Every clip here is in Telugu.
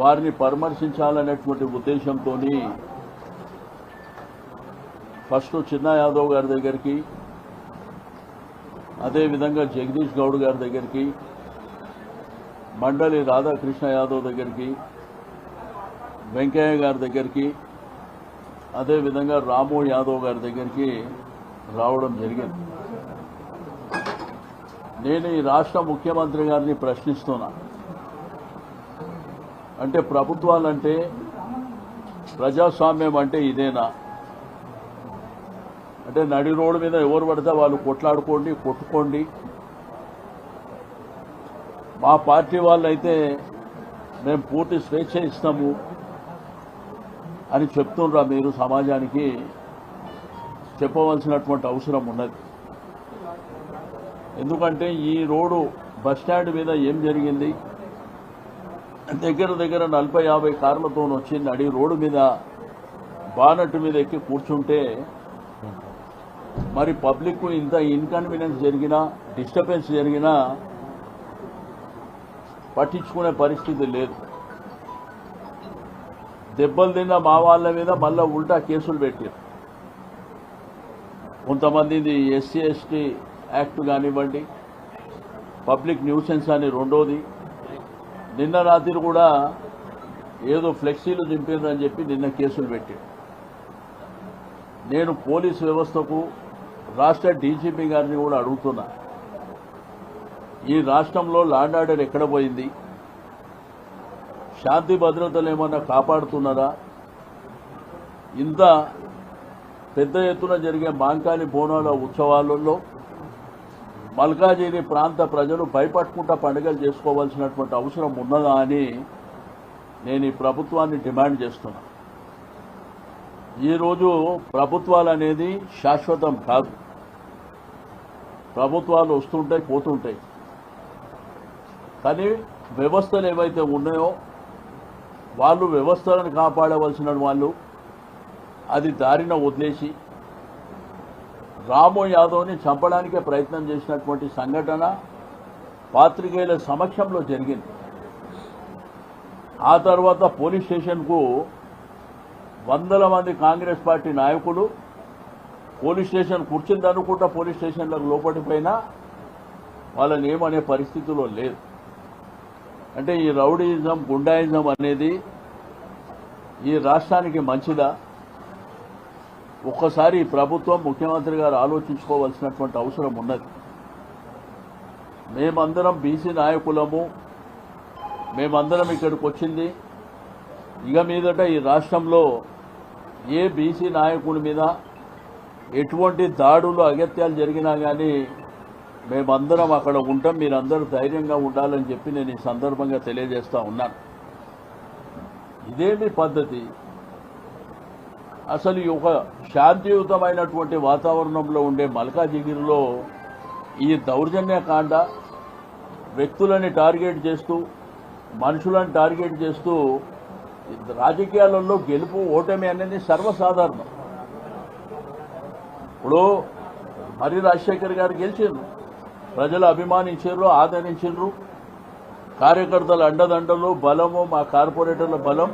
వారిని పరామర్శించాలనేటువంటి ఉద్దేశంతో ఫస్ట్ చిన్న యాదవ్ గారి దగ్గరికి అదేవిధంగా జగదీష్ గౌడ్ గారి దగ్గరికి మండలి రాధాకృష్ణ యాదవ్ దగ్గరికి వెంకయ్య గారి దగ్గరికి అదేవిధంగా రాము యాదవ్ గారి దగ్గరికి రావడం జరిగింది. నేను ఈ రాష్ట్ర ముఖ్యమంత్రి గారిని ప్రశ్నిస్తున్నా. అంటే ప్రభుత్వాలంటే ప్రజాస్వామ్యం అంటే ఇదేనా? అంటే నడి రోడ్డు మీద ఎవరు పడితే వాళ్ళు కొట్లాడుకోండి కొట్టుకోండి. మా పార్టీ వాళ్ళైతే మేము పూర్తి స్వేచ్ఛ ఇస్తాము అని చెప్తుండ్రా మీరు సమాజానికి. చెప్పవలసినటువంటి అవసరం ఉన్నది. ఎందుకంటే ఈ రోడ్డు బస్ స్టాండ్ మీద ఏం జరిగింది? దగ్గర దగ్గర నలభై యాభై కార్లతో వచ్చింది అడిగి రోడ్డు మీద బానట్టు మీద ఎక్కి కూర్చుంటే మరి పబ్లిక్ ఇంత ఇన్కన్వీనియన్స్ జరిగినా డిస్టర్బెన్స్ జరిగినా పట్టించుకునే పరిస్థితి లేదు. దెబ్బలు తిన్న మా వాళ్ళ మీద మళ్ళా ఉల్టా కేసులు పెట్టారు. కొంతమందిది ఎస్సీ ఎస్టీ యాక్ట్ కానివ్వండి పబ్లిక్ న్యూసెన్స్ అని రెండోది. నిన్న రాత్రి కూడా ఏదో ఫ్లెక్సీలు దింపిందని చెప్పి నిన్న కేసులు పెట్టాడు. నేను పోలీస్ వ్యవస్థకు రాష్ట్ర డీజీపీ గారిని కూడా అడుగుతున్నా. ఈ రాష్ట్రంలో లాండ్ ఆర్డర్ ఎక్కడ పోయింది? శాంతి భద్రతలు ఏమన్నా కాపాడుతున్నారా? ఇంత పెద్ద ఎత్తున జరిగే మాంకాని బోనాల ఉత్సవాలలో మల్కాజిగిరి ప్రాంత ప్రజలు భయపట్టుకుంటా పండుగలు చేసుకోవాల్సినటువంటి అవసరం ఉన్నదా అని నేను ఈ ప్రభుత్వాన్ని డిమాండ్ చేస్తున్నా. ఈరోజు ప్రభుత్వాలు అనేది శాశ్వతం కాదు. ప్రభుత్వాలు వస్తుంటాయి పోతుంటాయి. కానీ వ్యవస్థలు ఏవైతే ఉన్నాయో వాళ్ళు వ్యవస్థలను కాపాడవలసిన వాళ్ళు అది దారిన వదిలేసి రాము యాదవ్ని చంపడానికే ప్రయత్నం చేసినటువంటి సంఘటన పాత్రికేయుల సమక్షంలో జరిగింది. ఆ తర్వాత పోలీస్ స్టేషన్కు వందల మంది కాంగ్రెస్ పార్టీ నాయకులు పోలీస్ స్టేషన్ కూర్చుంది అనుకుంటా పోలీస్ స్టేషన్లకు లోపడిపోయినా వాళ్ళని ఏమనే పరిస్థితిలో లేదు. అంటే ఈ రౌడీయిజం గుండాయిజం అనేది ఈ రాష్ట్రానికి మంచిదా? ఒక్కసారి ప్రభుత్వం ముఖ్యమంత్రి గారు ఆలోచించుకోవాల్సినటువంటి అవసరం ఉన్నది. మేమందరం బీసీ నాయకులము. మేమందరం ఇక్కడికి వచ్చింది. ఇక మీదట ఈ రాష్ట్రంలో ఏ బీసీ నాయకుడి మీద ఎటువంటి దాడులు అగత్యాలు జరిగినా కానీ మేమందరం అక్కడ ఉంటాం. మీరందరూ ధైర్యంగా ఉండాలని చెప్పి నేను ఈ సందర్భంగా తెలియజేస్తా ఉన్నాను. ఇదేమి పద్ధతి? అసలు ఈ ఒక శాంతియుతమైనటువంటి వాతావరణంలో ఉండే మల్కాజిగిరిలో ఈ దౌర్జన్యకాండ వ్యక్తులని టార్గెట్ చేస్తూ మనుషులను టార్గెట్ చేస్తూ రాజకీయాలలో గెలుపు ఓటమి అనేది సర్వసాధారణం. ఇప్పుడు మరి రాజశేఖర్ గారు గెలిచిండ్రు. ప్రజలు అభిమానించారు ఆదరించారు కార్యకర్తల అండదండలు బలము మా కార్పొరేటర్ల బలం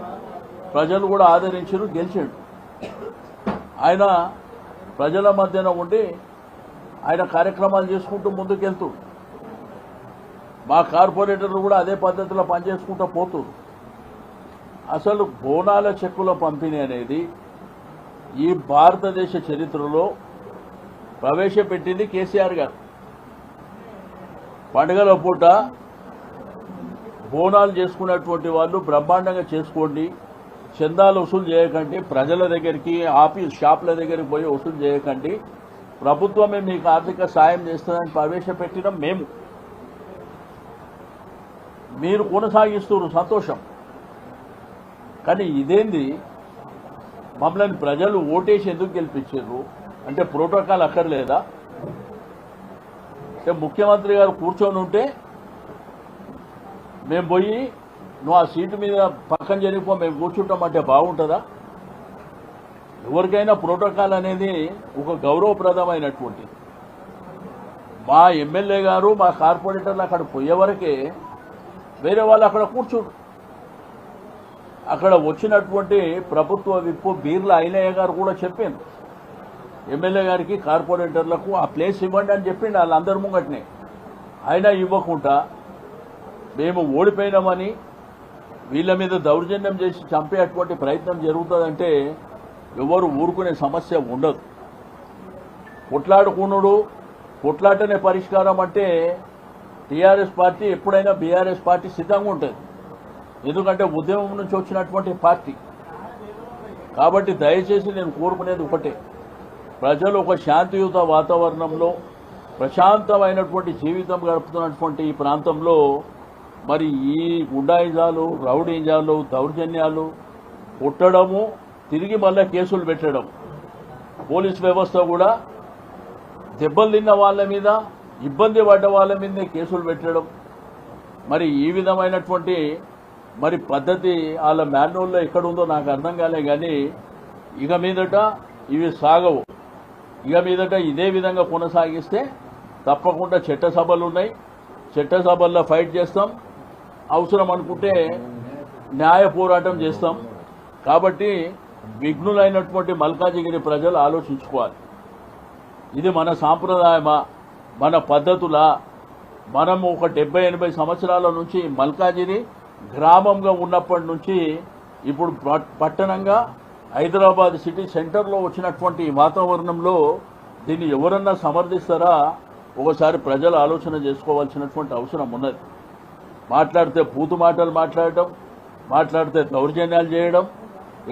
ప్రజలు కూడా ఆదరించారు గెలిచిండ్రు. ఆయన ప్రజల మధ్యన ఉండి ఆయన కార్యక్రమాలు చేసుకుంటూ ముందుకెళ్తూ మా కార్పొరేటర్లు కూడా అదే పద్ధతిలో పనిచేసుకుంటూ పోతూ అసలు బోనాల చెక్కుల పంపిణీ అనేది ఈ భారతదేశ చరిత్రలో ప్రవేశపెట్టింది కేసీఆర్ గారు. పండుగల పూట బోనాలు చేసుకున్నటువంటి వాళ్ళు బ్రహ్మాండంగా చేసుకోండి చందాలు వసూలు చేయకండి ప్రజల దగ్గరికి ఆఫీస్ షాపుల దగ్గరికి పోయి వసూలు చేయకండి. ప్రభుత్వమే మీకు ఆర్థిక సాయం చేస్తుందని ప్రవేశపెట్టడం మేము. మీరు కొనసాగిస్తున్నారు సంతోషం. కానీ ఇదేంది? మమ్మల్ని ప్రజలు ఓటేసి ఎందుకు గెలిపించారు? అంటే ప్రోటోకాల్ అక్కర్లేదా? అంటే ముఖ్యమంత్రి గారు కూర్చొని ఉంటే మేము పోయి నువ్వు ఆ సీటు మీద పక్కన జరిగిపో మేము కూర్చుంటామంటే బాగుంటుందా? ఎవరికైనా ప్రోటోకాల్ అనేది ఒక గౌరవప్రదమైనటువంటిది మా ఎమ్మెల్యే గారు మా కార్పొరేటర్లు అక్కడ పోయే వరకే వేరే వాళ్ళు అక్కడ కూర్చోరు అక్కడ వచ్చినటువంటి ప్రభుత్వ విప్పు బీర్ల ఐనయ్య గారు కూడా చెప్పింది ఎమ్మెల్యే గారికి కార్పొరేటర్లకు ఆ ప్లేస్ ఇవ్వండి అని చెప్పిండు వాళ్ళందరి ముంగటనే. అయినా ఇవ్వకుండా మేము ఓడిపోయినామని వీళ్ళ మీద దౌర్జన్యం చేసి చంపేటువంటి ప్రయత్నం జరుగుతుందంటే ఎవరు ఊరుకునే సమస్య ఉండదు. కొట్లాడుకునుడు కొట్లాటనే పరిష్కారం అంటే టీఆర్ఎస్ పార్టీ ఎప్పుడైనా బీఆర్ఎస్ పార్టీ సిద్ధంగా ఉంటుంది. ఎందుకంటే ఉద్యమం నుంచి వచ్చినటువంటి పార్టీ. కాబట్టి దయచేసి నేను కోరుకునేది ఒకటే. ప్రజలు ఒక శాంతియుత వాతావరణంలో ప్రశాంతమైనటువంటి జీవితం గడుపుతున్నటువంటి ఈ ప్రాంతంలో మరి ఈ గుండాయిజాలు రౌడీజాలు దౌర్జన్యాలు పుట్టడము తిరిగి మళ్ళీ కేసులు పెట్టడం. పోలీస్ వ్యవస్థ కూడా దెబ్బలు తిన్న వాళ్ళ మీద ఇబ్బంది పడ్డ వాళ్ళ మీదే కేసులు పెట్టడం. మరి ఈ విధమైనటువంటి మరి పద్ధతి వాళ్ళ మాన్యువల్లో ఎక్కడుందో నాకు అర్థం కాలే కానీ ఇక మీదట ఇవి సాగవు. ఇక మీదట ఇదే విధంగా కొనసాగిస్తే తప్పకుండా చట్టసభలు ఉన్నాయి. చట్టసభల్లో ఫైట్ చేస్తాం. అవసరం అనుకుంటే న్యాయ పోరాటం చేస్తాం. కాబట్టి విఘ్నులైనటువంటి మల్కాజిగిరి ప్రజలు ఆలోచించుకోవాలి. ఇది మన సాంప్రదాయమా? మన పద్ధతులా? మనం ఒక డెబ్బై ఎనభై సంవత్సరాల నుంచి మల్కాజిరి గ్రామంగా ఉన్నప్పటి నుంచి ఇప్పుడు పట్- పట్టణంగా హైదరాబాద్ సిటీ సెంటర్లో వచ్చినటువంటి వాతావరణంలో దీన్ని ఎవరన్నా సమర్థిస్తారా? ఒకసారి ప్రజలు ఆలోచన చేసుకోవాల్సినటువంటి అవసరం ఉన్నది. మాట్లాడితే పూతు మాటలు మాట్లాడటం మాట్లాడితే దౌర్జన్యాలు చేయడం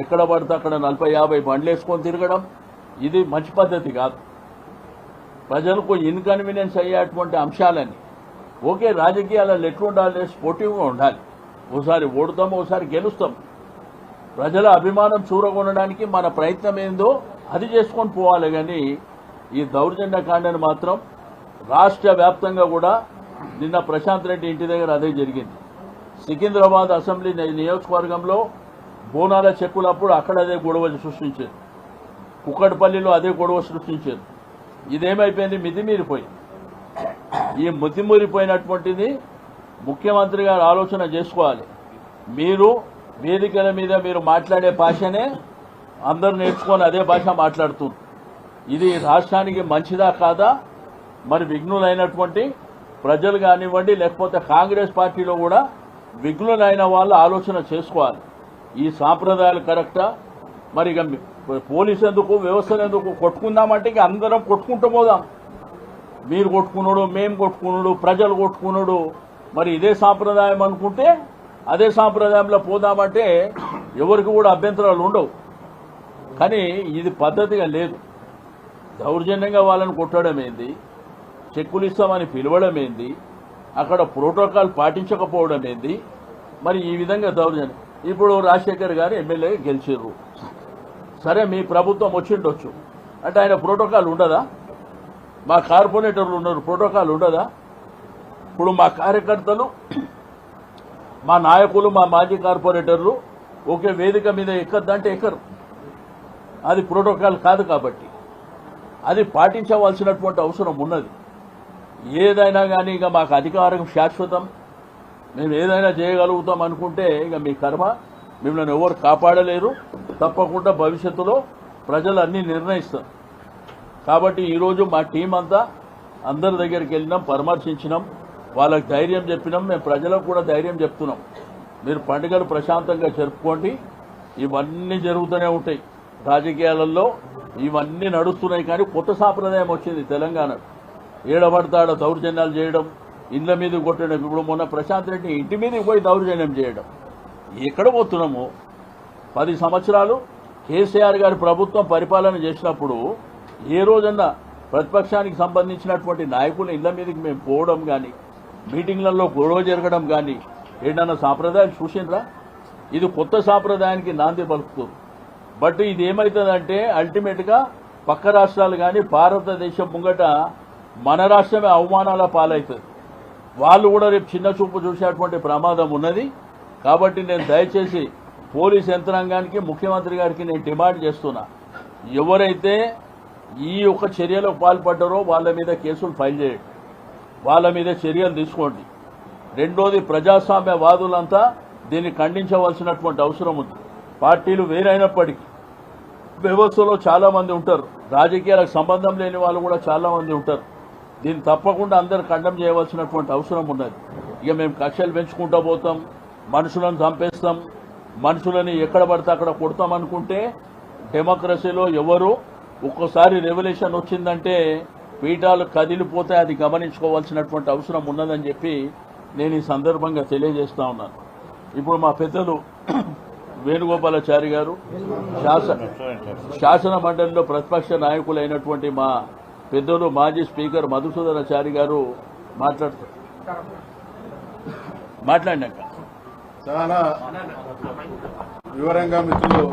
ఎక్కడ పడితే అక్కడ నలభై యాభై బండ్లు వేసుకొని తిరగడం ఇది మంచి పద్ధతి కాదు. ప్రజలకు ఇన్కన్వీనియన్స్ అయ్యేటువంటి అంశాలని ఓకే రాజకీయాలలో ఎట్లుండాలి స్పోర్టివ్గా ఉండాలి. ఓసారి ఓడుతాం ఓసారి గెలుస్తాం. ప్రజల అభిమానం చూరగొనడానికి మన ప్రయత్నం ఏందో అది చేసుకొని పోవాలి కానీ ఈ దౌర్జన్యకాండని మాత్రం రాష్ట్ర వ్యాప్తంగా కూడా నిన్న ప్రశాంత్ రెడ్డి ఇంటి దగ్గర అదే జరిగింది. సికింద్రాబాద్ అసెంబ్లీ నియోజకవర్గంలో బోనాల చెక్కులప్పుడు అక్కడ అదే గొడవ సృష్టించారు. కుక్కడపల్లిలో అదే గొడవ సృష్టించారు. ఇదేమైపోయింది? మితిమీరిపోయింది ఈ మితిమీరిపోయినటువంటిది ముఖ్యమంత్రి గారు ఆలోచన చేసుకోవాలి. మీరు వేదికల మీద మీరు మాట్లాడే భాషనే అందరు నేర్చుకొని అదే భాష మాట్లాడుతున్నారు. ఇది రాష్ట్రానికి మంచిదా కాదా? మరి విఘ్నులైనటువంటి ప్రజలు కానివ్వండి లేకపోతే కాంగ్రెస్ పార్టీలో కూడా విఘ్నులైన వాళ్ళు ఆలోచన చేసుకోవాలి. ఈ సాంప్రదాయాలు కరెక్టా? మరి ఇక పోలీసు ఎందుకు వ్యవస్థను ఎందుకు కొట్టుకుందామంటే ఇక అందరం కొట్టుకుంటూ పోదాం. మీరు కొట్టుకున్నాడు మేము కొట్టుకున్నాడు ప్రజలు కొట్టుకున్నాడు. మరి ఇదే సాంప్రదాయం అనుకుంటే అదే సాంప్రదాయంలో పోదామంటే ఎవరికి కూడా అభ్యంతరాలు ఉండవు. కానీ ఇది పద్ధతిగా లేదు. దౌర్జన్యంగా వాళ్ళని కొట్టడం ఏంది? చెక్కులు ఇస్తామని పిలవడం ఏంది? అక్కడ ప్రోటోకాల్ పాటించకపోవడం ఏంది? మరి ఈ విధంగా దౌర్జన్యం. ఇప్పుడు రాజశేఖర్ గారు ఎమ్మెల్యే గెలిచారు సరే మీ ప్రభుత్వం వచ్చిండొచ్చు. అంటే ఆయన ప్రోటోకాల్ ఉండదా? మా కార్పొరేటర్లు ఉన్నారు ప్రోటోకాల్ ఉండదా? ఇప్పుడు మా కార్యకర్తలు మా నాయకులు మా మాజీ కార్పొరేటర్లు ఒకే వేదిక మీద ఎక్కద్దంటే ఎక్కరు. అది ప్రోటోకాల్ కాదు కాబట్టి. అది పాటించవలసినటువంటి అవసరం ఉన్నది. ఏదైనా కానీ ఇక మాకు అధికారం శాశ్వతం. మేము ఏదైనా చేయగలుగుతాం అనుకుంటే ఇక మీ కర్మ మిమ్మల్ని ఎవరు కాపాడలేరు. తప్పకుండా భవిష్యత్తులో ప్రజలు అన్నీ నిర్ణయిస్తారు కాబట్టి ఈరోజు మా టీం అంతా అందరి దగ్గరికి వెళ్ళినాం పరామర్శించినాం. వాళ్ళకి ధైర్యం చెప్పినాం. మేము ప్రజలకు కూడా ధైర్యం చెప్తున్నాం. మీరు పండుగలు ప్రశాంతంగా జరుపుకోండి. ఇవన్నీ జరుగుతూనే ఉంటాయి. రాజకీయాలలో ఇవన్నీ నడుస్తున్నాయి కానీ కొత్త సాంప్రదాయం వచ్చింది తెలంగాణ ఏడబడతాడో దౌర్జన్యాలు చేయడం ఇండ్ల మీద కొట్టడం. ఇప్పుడు మొన్న ప్రశాంత్ రెడ్డి ఇంటి మీదకి పోయి దౌర్జన్యం చేయడం. ఎక్కడ పోతున్నాము? పది సంవత్సరాలు కేసీఆర్ గారి ప్రభుత్వం పరిపాలన చేసినప్పుడు ఏ రోజన్నా ప్రతిపక్షానికి సంబంధించినటువంటి నాయకుల ఇళ్ళ మీదకి మేము పోవడం కానీ మీటింగ్లలో గొడవ జరగడం కానీ ఏంటన్నా సాంప్రదాయాలు చూసిండ్రా? ఇది కొత్త సాంప్రదాయానికి నాంది పలుకుతుంది బట్ ఇది ఏమవుతుందంటే అల్టిమేట్గా పక్క రాష్ట్రాలు కానీ భారతదేశం ముంగట మన రాష్ట్రమే అవమానాల పాలవుతుంది వాళ్ళు కూడా రేపు చిన్న చూపు చూసేటువంటి ప్రమాదం ఉన్నది. కాబట్టి నేను దయచేసి పోలీస్ యంత్రాంగానికి ముఖ్యమంత్రి గారికి నేను డిమాండ్ చేస్తున్నా. ఎవరైతే ఈ యొక్క చర్యలకు పాల్పడ్డారో వాళ్ళ మీద కేసులు ఫైల్ చేయండి. వాళ్ళ మీద చర్యలు తీసుకోండి. రెండోది ప్రజాస్వామ్య వాదులంతా దీన్ని ఖండించవలసినటువంటి అవసరం ఉంది. పార్టీలు వేరైనప్పటికీ వ్యవస్థలో చాలామంది ఉంటారు. రాజకీయాలకు సంబంధం లేని వాళ్ళు కూడా చాలామంది ఉంటారు. దీన్ని తప్పకుండా అందరు ఖండం చేయవలసినటువంటి అవసరం ఉన్నది. ఇక మేము కక్షలు పెంచుకుంటూ పోతాం మనుషులను చంపేస్తాం మనుషులని ఎక్కడ పడితే అక్కడ కొడతాం అనుకుంటే డెమోక్రసీలో ఎవరు ఒక్కోసారి రెవల్యూషన్ వచ్చిందంటే పీఠాలు కదిలిపోతే అది గమనించుకోవాల్సినటువంటి అవసరం ఉన్నదని చెప్పి నేను ఈ సందర్భంగా తెలియజేస్తా ఉన్నాను. ఇప్పుడు మా పెద్దలు వేణుగోపాలాచారి గారు శాసన శాసన మండలిలో ప్రతిపక్ష నాయకులైనటువంటి మా పెద్దలు మాజీ స్పీకర్ మధుసూదనాచారి గారు మాట్లాడుతారు మాట్లాడినాక. చాలా వివరంగా మిత్రులు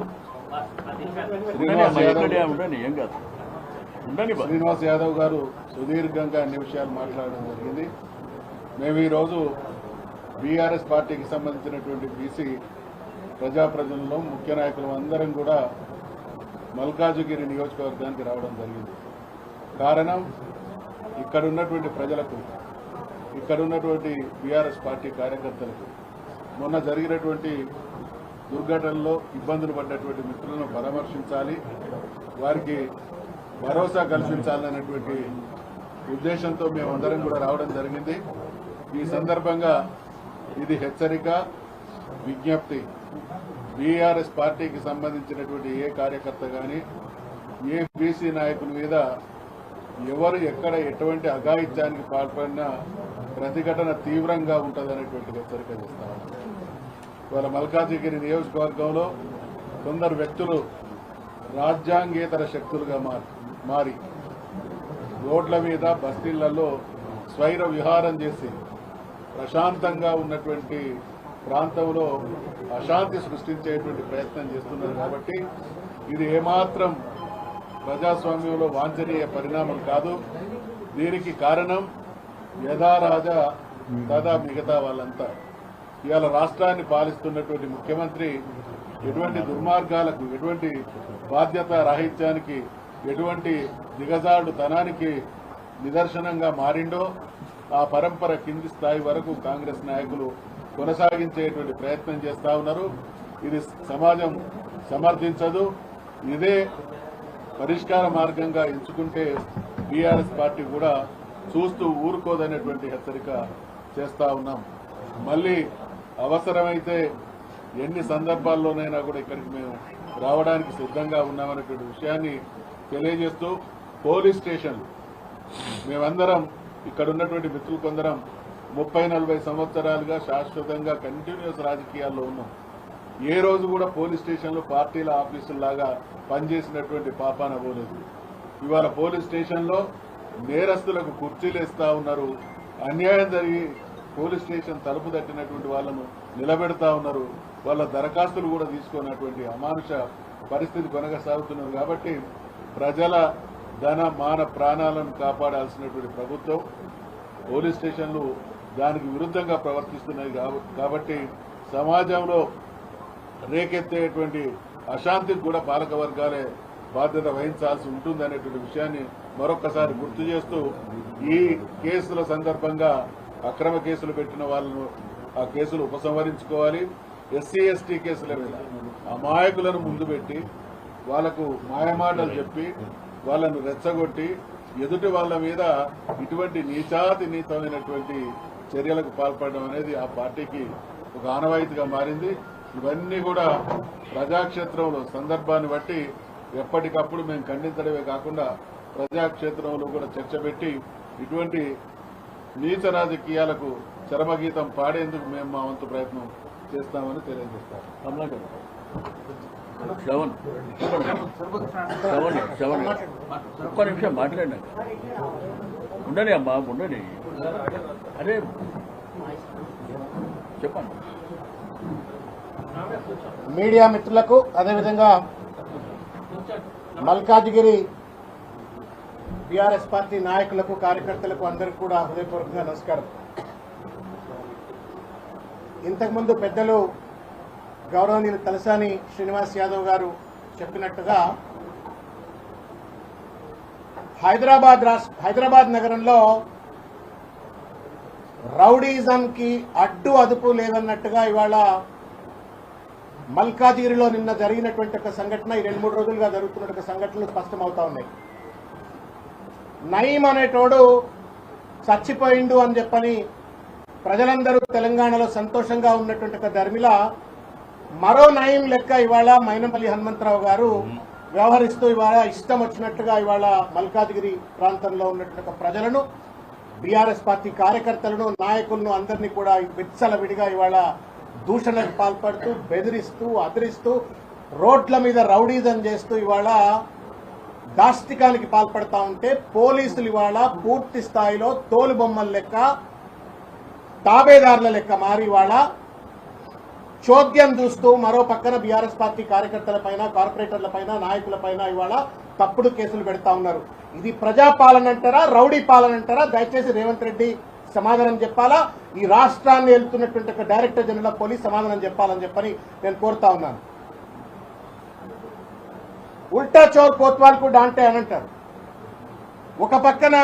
శ్రీనివాస్ యాదవ్ ఏం కాదు. శ్రీనివాస్ గారు సుదీర్ఘంగా అన్ని విషయాలు మాట్లాడడం జరిగింది. మేము ఈరోజు బీఆర్ఎస్ పార్టీకి సంబంధించినటువంటి బీసీ ప్రజాప్రతినిధులు ముఖ్య నాయకులు అందరం కూడా మల్కాజుగిరి నియోజకవర్గానికి రావడం జరిగింది. కారణం ఇక్కడ ఉన్నటువంటి ప్రజలకు ఇక్కడ ఉన్నటువంటి బీఆర్ఎస్ పార్టీ కార్యకర్తలకు మొన్న జరిగినటువంటి దుర్ఘటనలో ఇబ్బందులు పడ్డటువంటి మిత్రులను పరామర్శించాలి వారికి భరోసా కల్పించాలనేటువంటి ఉద్దేశంతో మేమందరం కూడా రావడం జరిగింది. ఈ సందర్భంగా ఇది హెచ్చరిక విజ్ఞప్తి. బీఆర్ఎస్ పార్టీకి సంబంధించినటువంటి ఏ కార్యకర్త కానీ ఏ బీసీ నాయకుల మీద ఎవరు ఎక్కడ ఎటువంటి అఘాయిత్యానికి పాల్పడినా ప్రతిఘటన తీవ్రంగా ఉంటుందనేటువంటి హెచ్చరిక చేస్తాం ఇవాళ మల్కాజిగిరి నియోజకవర్గంలో కొందరు వ్యక్తులు రాజ్యాంగేతర శక్తులుగా మారి మారి రోడ్ల మీద బస్తీళ్ళలో స్వైర విహారం చేసి ప్రశాంతంగా ఉన్నటువంటి ప్రాంతంలో అశాంతి సృష్టించేటువంటి ప్రయత్నం చేస్తున్నారు. కాబట్టి ఇది ఏమాత్రం ప్రజాస్వామ్యంలో వాంఛనీయ పరిణామం కాదు. దీనికి కారణం యథారాజా తదా మిగతా వాళ్ళంతా. ఇవాళ రాష్ట్రాన్ని పాలిస్తున్నటువంటి ముఖ్యమంత్రి ఎటువంటి దుర్మార్గాలకు ఎటువంటి బాధ్యత రాహిత్యానికి ఎటువంటి దిగజాడు తనానికి నిదర్శనంగా మారిండో ఆ పరంపర కింది స్థాయి వరకు కాంగ్రెస్ నాయకులు కొనసాగించేటువంటి ప్రయత్నం చేస్తా ఉన్నారు. ఇది సమాజం సమర్థించదు. ఇదే పరిష్కార మార్గంగా ఎంచుకుంటే బీఆర్ఎస్ పార్టీ కూడా చూస్తూ ఊరుకోదనేటువంటి హెచ్చరిక చేస్తా ఉన్నాం. మళ్ళీ అవసరమైతే ఎన్ని సందర్భాల్లోనైనా కూడా ఇక్కడికి మేము రావడానికి సిద్ధంగా ఉన్నామనేటువంటి విషయాన్ని తెలియజేస్తూ పోలీస్ స్టేషన్లు మేమందరం ఇక్కడ ఉన్నటువంటి మిత్రులు కొందరం ముప్పై నలభై సంవత్సరాలుగా శాశ్వతంగా కంటిన్యూస్ రాజకీయాల్లో ఉన్నాం. ఏ రోజు కూడా పోలీస్ స్టేషన్లో పార్టీల ఆఫీసుల్లాగా పనిచేసినటువంటి పాపాన పోలేదు. ఇవాళ పోలీస్ స్టేషన్లో నేరస్తులకు కుర్చీలు ఇస్తా ఉన్నారు. అన్యాయం జరిగి పోలీస్ స్టేషన్ తలుపు తట్టినటువంటి వాళ్ళను నిలబెడతా ఉన్నారు. వాళ్ళ దరఖాస్తులు కూడా తీసుకున్నటువంటి అమానుష పరిస్థితి కొనసాగుతున్నారు కాబట్టి ప్రజల ధన మాన ప్రాణాలను కాపాడాల్సినటువంటి ప్రభుత్వం పోలీస్ స్టేషన్లు దానికి విరుద్ధంగా ప్రవర్తిస్తున్నాయి కాబట్టి సమాజంలో రేకెత్తేటువంటి అశాంతికి కూడా పాలక వర్గాలే బాధ్యత వహించాల్సి ఉంటుందనేటువంటి విషయాన్ని మరొక్కసారి గుర్తు చేస్తూ ఈ కేసుల సందర్భంగా అక్రమ కేసులు పెట్టిన వాళ్ళను ఆ కేసులు ఉపసంహరించుకోవాలి. ఎస్సీ ఎస్టీ కేసుల మీద అమాయకులను ముందు పెట్టి వాళ్ళకు మాయమాటలు చెప్పి వాళ్ళను రెచ్చగొట్టి ఎదుటి వాళ్ళ మీద ఇటువంటి నీచాతి నీచమైనటువంటి చర్యలకు పాల్పడడం అనేది ఆ పార్టీకి ఒక ఆనవాయితీగా మారింది. ఇవన్నీ కూడా ప్రజాక్షేత్రంలో సందర్భాన్ని బట్టి ఎప్పటికప్పుడు మేము ఖండించడమే కాకుండా ప్రజాక్షేత్రంలో కూడా చర్చ పెట్టి ఇటువంటి నీచ రాజకీయాలకు చరమగీతం పాడేందుకు మేము మా వంతు ప్రయత్నం చేస్తామని తెలియజేస్తాం శ్రవణ్. శ్రవణ్ శ్రవణ్. ఒక్క నిమిషం మాట్లాడినా ఉండని అమ్మా ఉండని అరే చెప్పండి. మీడియా మిత్రులకు అదేవిధంగా మల్కాజ్గిరి బీఆర్ఎస్ పార్టీ నాయకులకు కార్యకర్తలకు అందరికీ కూడా హృదయపూర్వకంగా నమస్కారం. ఇంతకుముందు పెద్దలు గౌరవనీయులు తలసాని శ్రీనివాస్ యాదవ్ గారు చెప్పినట్టుగా హైదరాబాద్ రాష్ట్ర హైదరాబాద్ నగరంలో రౌడీజంకి అడ్డు అదుపు లేదన్నట్టుగా ఇవాళ మల్కాజిగిరిలో నిన్న జరిగినటువంటి ఒక సంఘటన ఈ రెండు మూడు రోజులుగా జరుగుతున్న ఒక సంఘటనలు స్పష్టమవుతా ఉన్నాయి. నయీం అనేటోడు చచ్చిపోయిండు అని చెప్పని ప్రజలందరూ తెలంగాణలో సంతోషంగా ఉన్నటువంటి ఒక ధర్మిల మరో నయం లెక్క ఇవాళ మైనంపల్లి హనుమంతరావు గారు వ్యవహరిస్తూ ఇవాళ ఇష్టం వచ్చినట్టుగా ఇవాళ మల్కాజ్గిరి ప్రాంతంలో ఉన్నటువంటి ఒక ప్రజలను బీఆర్ఎస్ పార్టీ కార్యకర్తలను నాయకులను అందరినీ కూడా విడిగా ఇవాళ దూషణకు పాల్పడుతూ బెదిరిస్తూ అదిరిస్తూ రోడ్ల మీద రౌడీజం చేస్తూ ఇవాళ దాష్టికానికి పాల్పడతా ఉంటే పోలీసులు ఇవాళ పూర్తి స్థాయిలో తోలు బొమ్మల లెక్క తాబేదారుల లెక్క మారి ఇవాళ చోద్యం చూస్తూ మరో పక్కన బీఆర్ఎస్ పార్టీ కార్యకర్తల పైన కార్పొరేటర్ల పైన నాయకుల పైన ఇవాళ తప్పుడు కేసులు పెడతా ఉన్నారు. ఇది ప్రజాపాలన అంటారా రౌడీ పాలన అంటారా? దయచేసి రేవంత్ రెడ్డి సమాధానం చెప్పాలా? ఈ రాష్ట్రాన్ని వెళ్తున్నటువంటి ఒక డైరెక్టర్ జనరల్ ఆఫ్ పోలీస్ సమాధానం చెప్పాలని చెప్పని నేను కోరుతా ఉన్నాను. ఉల్టా చోర్ కోత్వాల్కు డాంటే అని అంటారు. ఒక పక్కన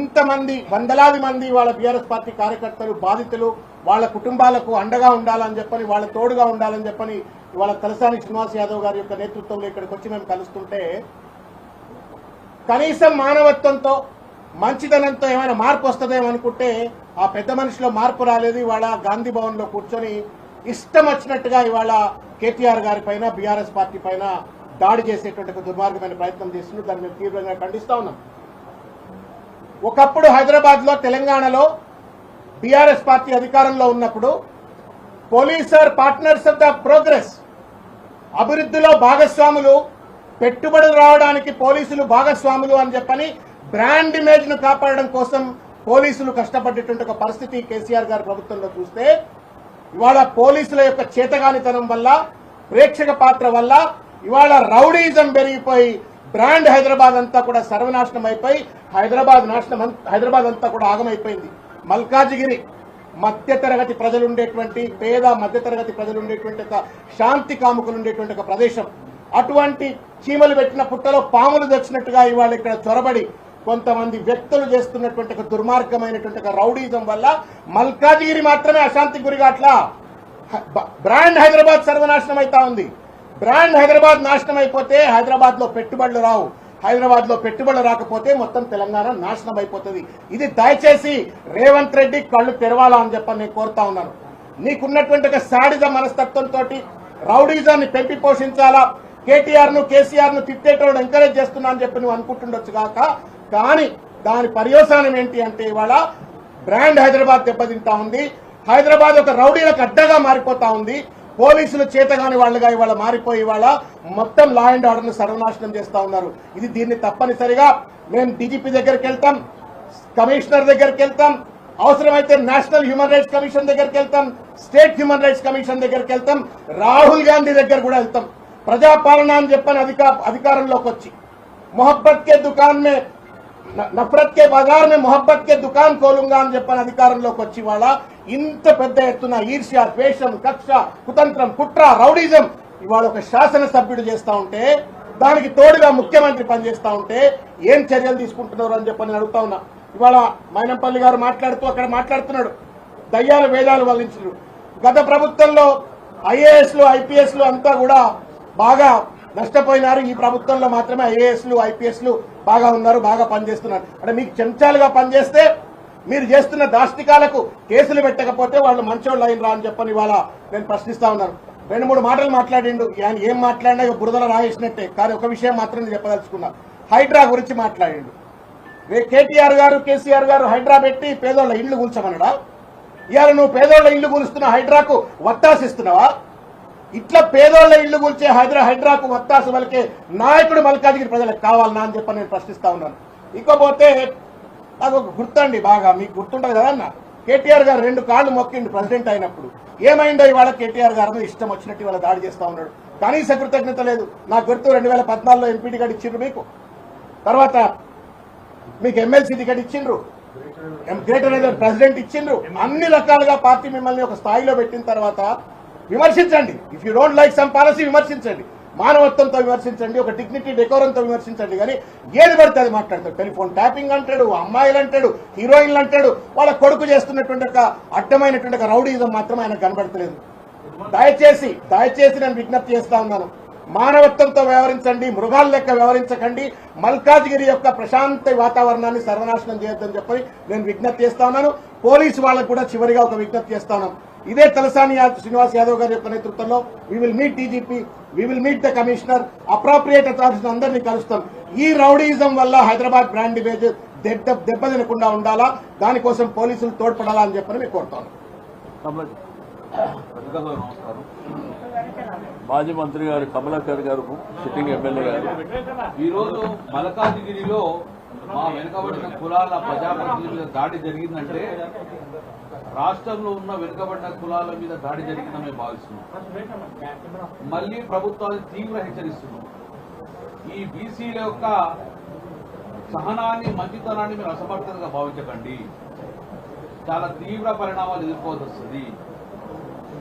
ఇంతమంది వందలాది మంది వాళ్ళ బీఆర్ఎస్ పార్టీ కార్యకర్తలు బాధితులు వాళ్ళ కుటుంబాలకు అండగా ఉండాలని చెప్పని వాళ్ళ తోడుగా ఉండాలని చెప్పని ఇవాళ తలసాని శ్రీనివాస్ యాదవ్ గారి యొక్క నేతృత్వంలో ఇక్కడికి వచ్చి మేము కలుస్తుంటే కనీసం మానవత్వంతో మంచిదనంతా ఏమైనా మార్పు వస్తుందేమో అనుకుంటే ఆ పెద్ద మనిషిలో మార్పు రాలేదు. ఇవాళ గాంధీ భవన్లో కూర్చొని ఇష్టం వచ్చినట్టుగా ఇవాళ కేటీఆర్ గారి పైన బీఆర్ఎస్ పార్టీ పైన దాడి చేసేటువంటి దుర్మార్గమైన ప్రయత్నం చేస్తున్నారు. దాన్ని మేము తీవ్రంగా ఖండిస్తా ఉన్నాం. ఒకప్పుడు హైదరాబాద్లో తెలంగాణలో బీఆర్ఎస్ పార్టీ అధికారంలో ఉన్నప్పుడు police are partners of the progress అభివృద్ధిలో భాగస్వాములు పెట్టుబడులు రావడానికి పోలీసులు భాగస్వాములు అని చెప్పని బ్రాండ్ ఇమేజ్ను కాపాడడం కోసం పోలీసులు కష్టపడేటువంటి ఒక పరిస్థితి కేసీఆర్ గారి ప్రభుత్వంలో చూస్తే ఇవాళ పోలీసుల యొక్క చేతగానితనం వల్ల ప్రేక్షక పాత్ర వల్ల ఇవాళ రౌడీజం పెరిగిపోయి బ్రాండ్ హైదరాబాద్ అంతా కూడా సర్వనాశనం అయిపోయి హైదరాబాద్ నాశనం హైదరాబాద్ అంతా కూడా ఆగమైపోయింది. మల్కాజిగిరి మధ్యతరగతి ప్రజలు ఉండేటువంటి పేద మధ్యతరగతి ప్రజలు ఉండేటువంటి ఒక శాంతి కాముకులు ఉండేటువంటి ఒక ప్రదేశం. అటువంటి చీమలు పెట్టిన పుట్టలో పాములు తెచ్చినట్టుగా ఇవాళ ఇక్కడ చొరబడి కొంతమంది వ్యక్తులు చేస్తున్నటువంటి ఒక దుర్మార్గమైనటువంటి ఒక రౌడీజం వల్ల మల్కాజిగిరి మాత్రమే అశాంతికి గురిగాట్లా అట్లా బ్రాండ్ హైదరాబాద్ సర్వనాశనం అవుతా ఉంది. బ్రాండ్ హైదరాబాద్ నాశనం అయిపోతే హైదరాబాద్లో పెట్టుబడులు రావు. హైదరాబాద్లో పెట్టుబడులు రాకపోతే మొత్తం తెలంగాణ నాశనం అయిపోతుంది. ఇది దయచేసి రేవంత్ రెడ్డి కళ్ళు తెరవాలా అని చెప్పని నేను కోరుతా ఉన్నాను. నీకున్నటువంటి ఒక సాడిజ మనస్తత్వంతో రౌడీజాన్ని పెంపి పోషించాలా? కేటీఆర్ను కేసీఆర్ను తిట్టేటోడు ఎంకరేజ్ చేస్తున్నా అని చెప్పి నువ్వు అనుకుంటుండొచ్చు కాక కానీ దాని పర్యవసానం ఏంటి అంటే ఇవాళ బ్రాండ్ హైదరాబాద్ దెబ్బతింటా ఉంది. హైదరాబాద్ ఒక రౌడీలకు అడ్డగా మారిపోతా ఉంది. పోలీసులు చేతగాని వాళ్ళుగా ఇవాళ మారిపోయి ఇవాళ మొత్తం లా అండ్ ఆర్డర్ను సర్వనాశనం చేస్తా ఉన్నారు. ఇది దీన్ని తప్పనిసరిగా మేము డీజీపీ దగ్గరికి వెళ్తాం కమిషనర్ దగ్గరికి వెళ్తాం అవసరమైతే నేషనల్ హ్యూమన్ రైట్స్ కమిషన్ దగ్గరికి వెళ్తాం స్టేట్ హ్యూమన్ రైట్స్ కమిషన్ దగ్గరికి వెళ్తాం రాహుల్ గాంధీ దగ్గర కూడా వెళ్తాం. ప్రజాపాలన అని చెప్పని అధిక అధికారంలోకి వచ్చి మొహబ్బత్ కే దుకాన్ మే నఫరత్ కే బజార్ మే మొహబ్బత్ కే దుకాన్ కోలుంగా అని చెప్పని అధికారంలోకి వచ్చి వాళ్ళ ఇంత పెద్ద ఎత్తున ఈర్ష్య ద్వేషం కక్ష కుతంత్రం కుట్ర రౌడీజం ఇవాళ ఒక శాసనసభ్యుడు చేస్తా ఉంటే దానికి తోడుగా ముఖ్యమంత్రి పనిచేస్తా ఉంటే ఏం చర్యలు తీసుకుంటున్నారు అని చెప్పని అడుగుతా ఉన్నా. ఇవాళ మైనంపల్లి గారు మాట్లాడుతూ అక్కడ మాట్లాడుతున్నాడు. దయ్యాల వేదాలు వల్లించారు గత ప్రభుత్వంలో ఐఏఎస్లు ఐపీఎస్లు అంతా కూడా బాగా నష్టపోయినారు. ఈ ప్రభుత్వంలో మాత్రమే ఐఏఎస్లు ఐపీఎస్లు బాగా ఉన్నారు బాగా పనిచేస్తున్నారు. అంటే మీకు చెంచాలుగా పనిచేస్తే మీరు చేస్తున్న దాష్టికాలకు కేసులు పెట్టకపోతే వాళ్ళు మంచోళ్ళు అయినరా అని చెప్పని ఇవాళ నేను ప్రశ్నిస్తా ఉన్నాను. రెండు మూడు మాటలు మాట్లాడిండు. ఆయన ఏం మాట్లాడినా ఇక బురదలో రాయేసినట్టే. కానీ ఒక విషయం మాత్రం చెప్పదలుచుకున్నా. హైడ్రా గురించి మాట్లాడిండు. రే కేటీఆర్ గారు కేసీఆర్ గారు హైడ్రా పెట్టి పేదోళ్ళ ఇల్లు కూల్చమన్నాడా? ఇవాళ నువ్వు పేదోళ్ళ ఇల్లు కూలుస్తున్న హైడ్రాకు వత్తాసిస్తున్నావా ఇట్లా పేదోళ్ళ ఇళ్ళు కూల్చే హైదరా హైడ్రాకు వత్తాసు వలకే నాయకుడు మల్కాజిగిరి ప్రజలకు కావాలన్నా అని చెప్పి నేను ప్రశ్నిస్తా ఉన్నాను. ఇకపోతే నాకు ఒక గుర్తండి బాగా మీకు గుర్తుంటుంది కదా అన్న? కేటీఆర్ గారు రెండు కాళ్ళు మొక్కిండు ప్రెసిడెంట్ అయినప్పుడు. ఏమైందో ఇవాళ కేటీఆర్ గారు ఇష్టం వచ్చినట్టు ఇవాళ దాడి చేస్తా ఉన్నాడు. కనీస కృతజ్ఞత లేదు. నాకు గుర్తు రెండు వేల పద్నాలుగులో ఎంపీ టికెట్ ఇచ్చిండ్రు మీకు. తర్వాత మీకు ఎమ్మెల్సీ టికెట్ ఇచ్చిండ్రు. గ్రేటర్ ప్రెసిడెంట్ ఇచ్చిండ్రు. అన్ని రకాలుగా పార్టీ మిమ్మల్ని ఒక స్థాయిలో పెట్టిన తర్వాత విమర్శించండి. If you don't like some policy విమర్శించండి. మానవత్వంతో విమర్శించండి ఒక డిగ్నిటీ డెకోరంతో విమర్శించండి. కానీ ఏది పడితే అది మాట్లాడతాడు. టెలిఫోన్ ట్యాపింగ్ అంటాడు అమ్మాయిలు అంటాడు హీరోయిన్లు అంటాడు. వాళ్ళ కొడుకు చేస్తున్నటువంటి ఒక అడ్డమైనటువంటి ఒక రౌడీజం మాత్రం ఆయన కనబడతలేదు. దయచేసి దయచేసి నేను విజ్ఞప్తి చేస్తా ఉన్నాను. మానవత్వంతో వ్యవహరించండి మృగాల లెక్క వ్యవహరించకండి. మల్కాజ్గిరి యొక్క ప్రశాంత వాతావరణాన్ని సర్వనాశనం చేయొద్దని చెప్పని నేను విజ్ఞప్తి చేస్తా ఉన్నాను. పోలీసు వాళ్ళకు కూడా చివరిగా ఒక విజ్ఞప్తి చేస్తా ఉన్నాను. ఇదే తలసాని శ్రీనివాస్ యాదవ్ గారి యొక్క నేతృత్వంలో we will meet DGP we will meet the commissioner appropriate authorities అందరినీ కలుస్తాం. ఈ రౌడీయిజం వల్ల హైదరాబాద్ బ్రాండ్ ఇమేజ్ దెబ్బ దెబ్బ తినకుండా ఉండాలా? దానికోసం పోలీసులు తోడ్పడాలా అని చెప్పని మేము కోరుతాను మాజీ మంత్రి గారు కమలాకర్ గారు సిట్టింగ్ ఎమ్మెల్యే గారు. ఈరోజు మలకాజిగిరిలో మా వెనుకబడిన కులాల ప్రజాప్రతినిధుల దాడి జరిగిందంటే రాష్ట్రంలో ఉన్న వెనుకబడిన కులాల మీద దాడి జరిగిందని మేము భావిస్తున్నాం. మళ్ళీ ప్రభుత్వాన్ని తీవ్ర హెచ్చరిస్తున్నాం. ఈ బీసీల యొక్క సహనాన్ని మంచితనాన్ని మీరు అసమర్థతగా భావించకండి. చాలా తీవ్ర పరిణామాలు ఎదుర్కోవాల్సి వస్తుంది.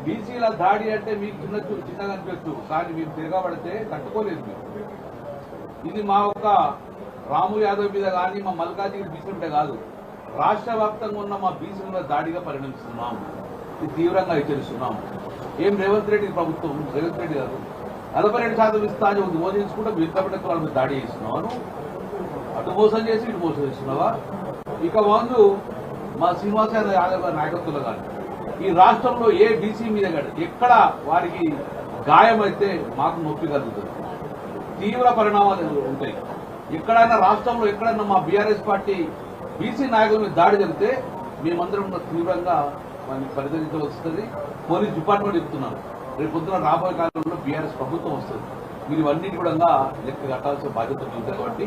బీసీల దాడి అంటే మీకు చిన్న చిన్నగా అనిపించచ్చు కానీ మీరు తిరగబడితే తట్టుకోలేదు మీరు. ఇది మా యొక్క రాము యాదవ్ మీద కానీ మా మల్కాజిగిరి బీసీ మీద కాదు. రాష్ట్ర వ్యాప్తంగా ఉన్న మా బీసీల మీద దాడిగా పరిణమిస్తున్నాం. ఇది తీవ్రంగా హెచ్చరిస్తున్నాం. ఏం రేవంత్ రెడ్డి ప్రభుత్వం? రేవంత్ రెడ్డి గారు నలభై రెండు శాతం ఇస్తా అని ఒక మోదించుకుంటే వెనుకబడిన కులాల మీద దాడి చేస్తున్నాను. అటు మోసం చేసి ఇటు మోసం చేస్తున్నావా? ఇక ముందు మా శ్రీనివాస యాదవ్ నాయకత్వం నాయకత్వంలో కానీ ఈ రాష్ట్రంలో ఏ బీసీ మీద కానీ ఎక్కడ వారికి గాయమైతే మాకు నొప్పి కలుగుతుంది. తీవ్ర పరిణామాలు ఉంటాయి. ఎక్కడైనా రాష్ట్రంలో ఎక్కడైనా మా బీఆర్ఎస్ పార్టీ బీసీ నాయకుల మీద దాడి జరిగితే మేమందరం కూడా తీవ్రంగా వారిని పరిగణించవలసింది పోలీస్ డిపార్ట్మెంట్ చెప్తున్నాను రేపు పొద్దున రాబోయే కాలంలో బీఆర్ఎస్ ప్రభుత్వం వస్తుంది. మీరు ఇవన్నిటి కూడా లెక్క కట్టాల్సిన బాధ్యత ఉంది కాబట్టి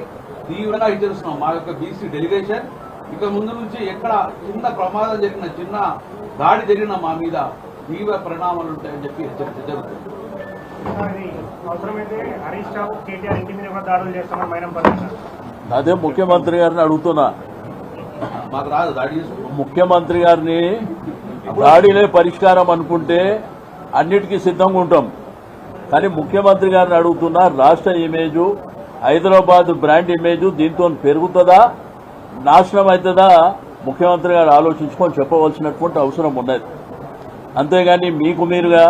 తీవ్రంగా హెచ్చరిస్తున్నాం. మా యొక్క బీసీ డెలిగేషన్ ఇక ముందు నుంచి ఎక్కడ చిన్న ప్రమాదం జరిగిన చిన్న దాడి జరిగిన మా మీద తీవ్ర పరిణామాలు ఉంటాయని చెప్పి హెచ్చరిక జరుగుతుంది. అదే ముఖ్యమంత్రి గారిని అడుగుతున్నా. మాకు రాదు దాడి ముఖ్యమంత్రి గారిని దాడిలే పరిష్కారం అనుకుంటే అన్నిటికీ సిద్ధంగా ఉంటాం. కానీ ముఖ్యమంత్రి గారిని అడుగుతున్నా రాష్ట్ర ఇమేజు హైదరాబాద్ బ్రాండ్ ఇమేజు దీంతో పెరుగుతుందా నాశనం అవుతుందా ముఖ్యమంత్రి గారు ఆలోచించుకొని చెప్పవలసినటువంటి అవసరం ఉన్నది. అంతేగాని మీకు మీరుగా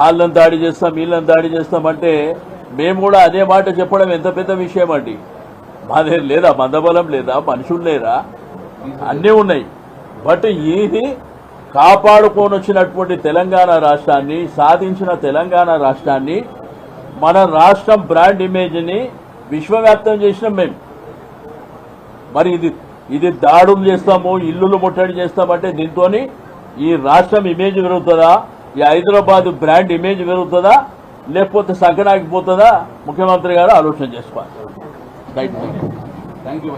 వాళ్ళని దాడి చేస్తాం వీళ్ళని దాడి చేస్తామంటే మేము కూడా అదే మాట చెప్పడం ఎంత పెద్ద విషయం అండి. మాదే లేదా మందబలం లేదా మనుషులు లేరా? అన్నీ ఉన్నాయి. బట్ ఇది కాపాడుకొని వచ్చినటువంటి తెలంగాణ రాష్ట్రాన్ని సాధించిన తెలంగాణ రాష్ట్రాన్ని మన రాష్ట్రం బ్రాండ్ ఇమేజ్ని విశ్వవ్యాప్తం చేసినాం మేము మరి ఇది ఇది దాడులు చేస్తాము ఇల్లులు ముట్టడి చేస్తామంటే దీంతో ఈ రాష్ట్రం ఇమేజ్ పెరుగుతుందా? ఈ హైదరాబాద్ బ్రాండ్ ఇమేజ్ పెరుగుతుందా? లేకపోతే సగనాగిపోతుందా ముఖ్యమంత్రి గారు ఆలోచన చేసుకోవాలి. Thank you